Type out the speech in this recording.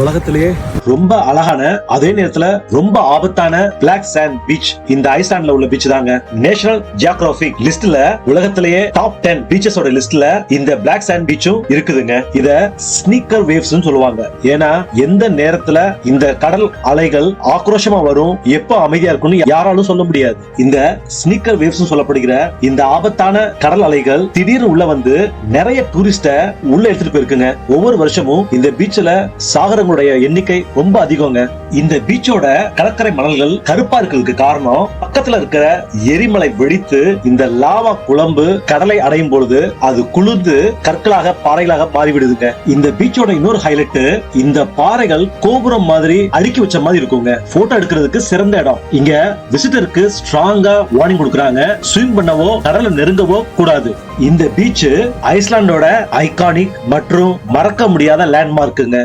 உலகத்திலேயே ரொம்ப அழகான அதே நேரத்துல ரொம்ப ஆபத்தான பிளாக் சாண்ட் பீச் இந்த ஐஸ்லாண்ட்ல உள்ள பீச் தாங்க. நேஷனல் ஜியாகிராபிக் லிஸ்ட்ல உலகத்திலேயே டாப் டென் பீச்சஸோட லிஸ்ட்ல இந்த பிளாக் சாண்ட் பீச்சும் இருக்குதுங்க. இத ஸ்னீக்கர் வேவ்ஸ் சொல்லுவாங்க. ஏன்னா எந்த நேரத்துல இந்த கடல் அலைகள் ஆக்ரோஷமா வரும் எப்ப அமைதியா இருக்கும்னு யாராலும் சொல்ல முடியாது. இந்த ஸ்னீக்கர் வேவ்ஸ் சொல்லப்படுகிற இந்த ஆபத்தான கடல் அலைகள் திடீர்னு உள்ள வந்து நிறைய டூரிஸ்ட உள்ள எடுத்துட்டு போயிருக்குங்க. ஒவ்வொரு வருஷமும் இந்த பீச்ல சாகரங்களுடைய எண்ணிக்கை ரொம்ப அதிகங்க. இந்த பீச்சோட கடற்கரை மணல்கள் கருப்பா இருக்கிறதுக்கு காரணம் பக்கத்துல இருக்கிற எரிமலை வெடித்து இந்த லாவா குழம்பு கடலை அடையும் பொழுது அது குளிர்ந்து கற்களாக பாறைகளாக மாறிவிடுதுங்க. இந்த பீச்சோட இன்னொரு ஹைலைட் இந்த பாறைகள் கோபுரம் மாதிரி அடுக்கி வச்ச மாதிரி இருக்குங்க. போட்டோ எடுக்கிறதுக்கு சிறந்த இடம். இங்க விசிட்டருக்கு ஸ்ட்ராங்கா வார்னிங் கொடுக்குறாங்க. ஸ்விம் பண்ணவோ கடலை நெருங்கவோ கூடாது. இந்த பீச் ஐஸ்லாண்டோட ஐகானிக் மற்றும் மறக்க முடியாத லேண்ட்மார்க்குங்க